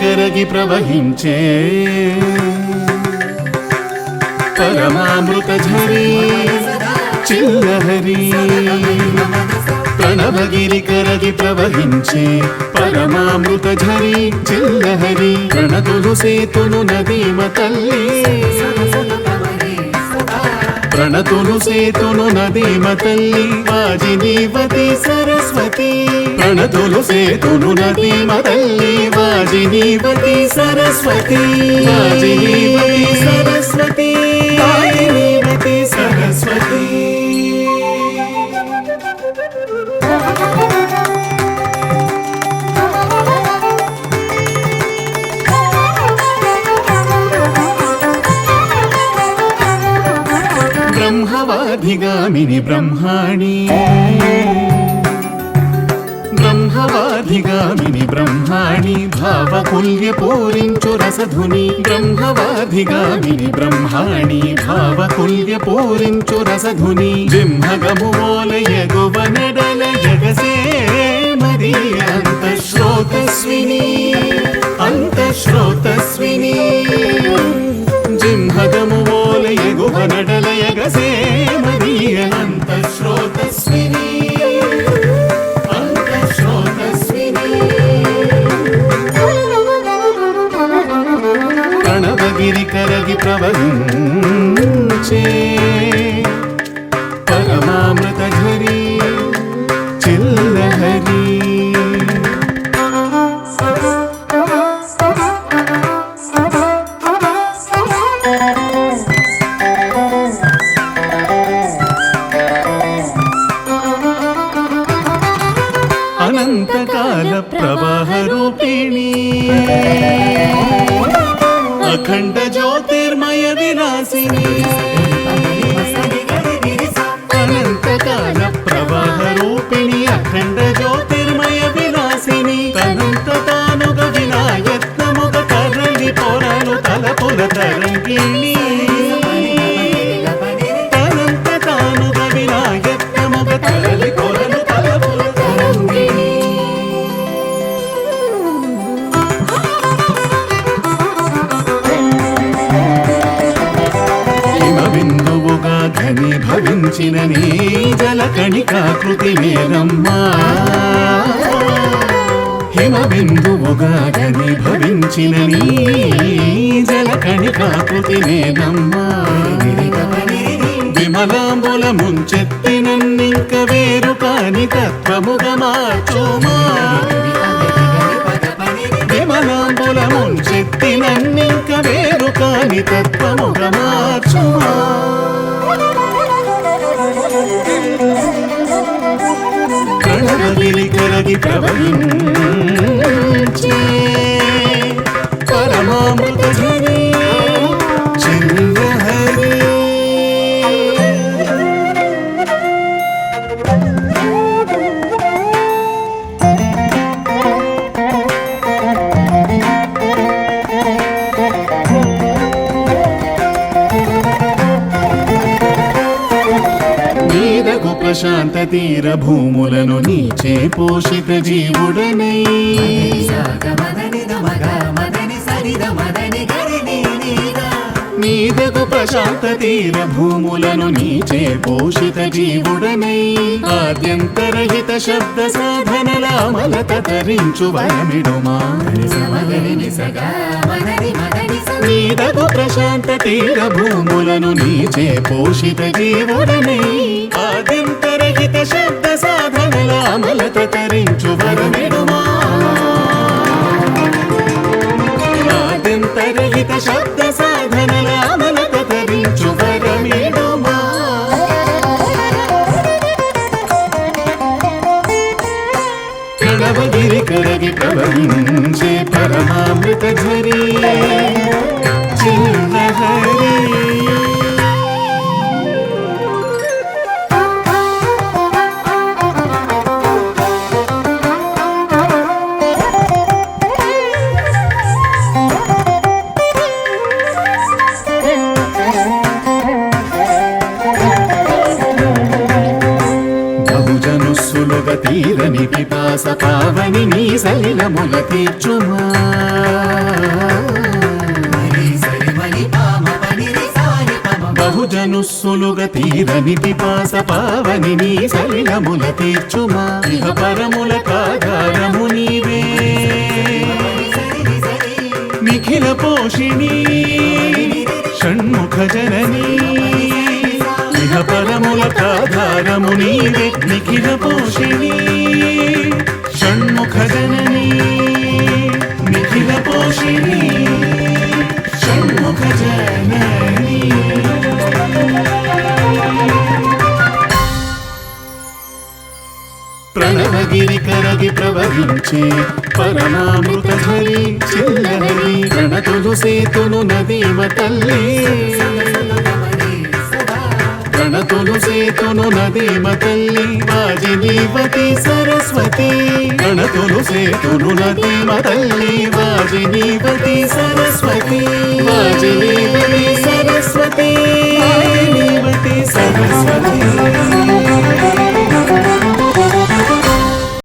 కరగి ప్రవహించే. పరమామృత ఝరీ చిల్లహరి ప్రణవగిరి కరగి ప్రవహించే. పరమామృత ఝరీ చిల్లహరి ప్రణతులు సేతును నదీమ తల్లి ప్రణతులు సేతును నదీమ తల్లి వాజినీవతి సరస్వతి. ప్రణతులు సేతును నదీమ తల్లి వాజినీవతి సరస్వతి. వాజినీవతి సరస్వతి. వాజినీవతి సరస్వతి. బ్రహ్మవాధిగామిని బ్రహ్మాణి. బ్రహ్మవాధిగామిని బ్రహ్మాణి భావకుల్య పూరించు రసధుని. బ్రహ్మవాధిగామిని బ్రహ్మాణి భావకుల్య పూరించు రసధుని. జింహగము ఓలయగువ నెడల జగసే మరి అంతఃశ్రోతస్విని అంతఃశ్రోతస్విని. జింహగము ఓలయగువ ప్రణవగిరి కరగి ప్రవహించే పరమామృత ఝరీ చిల్లహరి. అనంతకాల ప్రవాహ రూపిణీ. అఖండ జ్యోతిర్మయ విలాసిని జల కణికాకృతి హిమబిందువుగా హిమ భవించిన నీ జల కణికాకృతి వేదమ్మా విమలాంబుల ముంచెత్తినన్నింక వేరు కాని తత్వముగా మార్చుమా. విమలాంబుల ముంచెత్తినన్నింక వేరు కాని తత్వముగా మార్చుమా. ప్రణవగిరి కలగి ప్రవహించే పరమామృత ఝరీ శాంత ప్రశాంత తీర భూములను నీచే పోషిత జీవుడనై. నీదకు ప్రశాంత తీర భూములను నీచే పోషిత జీవుడనై. ఆద్యంతరహిత శబ్ద సాధనల అమలత తరించు వరమిడుమా నీదకు ప్రశాంత తీర భూములను నీచే పోషిత జీవుడనై. ఆద్యంతరహిత శబ్ద సాధనల అమలత తరించు వరమిడుమా. ఆద్యంతరహిత శబ్ద సాధనల అమలత తరించు వరమిడుమా. ప్రణవగిరి కరగి ప్రవహించే పరమామృత ఝరీ తీరని పిపాస పావని నీ సలిలముల తీర్చుమా? బహుజనుస్సులుగా తీరని పిపాస పావని నీ సలిలముల తీర్చుమా? ఇహ పరముల కాగారము నీవే. నిఖిల పోషిణి షణ్ముఖ జననీ. ఇహ పరముల కాధారము నీవే నిఖిల పోషిణి. షణ్ముఖ జననీ నిఖిల పోషిణి. షణ్ముఖ జననీ ప్రణవగిరి కరగి ప్రవహించే పరమామృత ఝరి చిల్లరని ప్రణతులు సేతును నదీమ తల్లి. ప్రణతులు సేతును నదీమ తల్లి వాజినీవతి సరస్వతి. ప్రణతులు సేతును నదీమ తల్లి వాజినీవతి సరస్వతి. వాజినీవతి సరస్వతి వాజినీవతి సరస్వతి.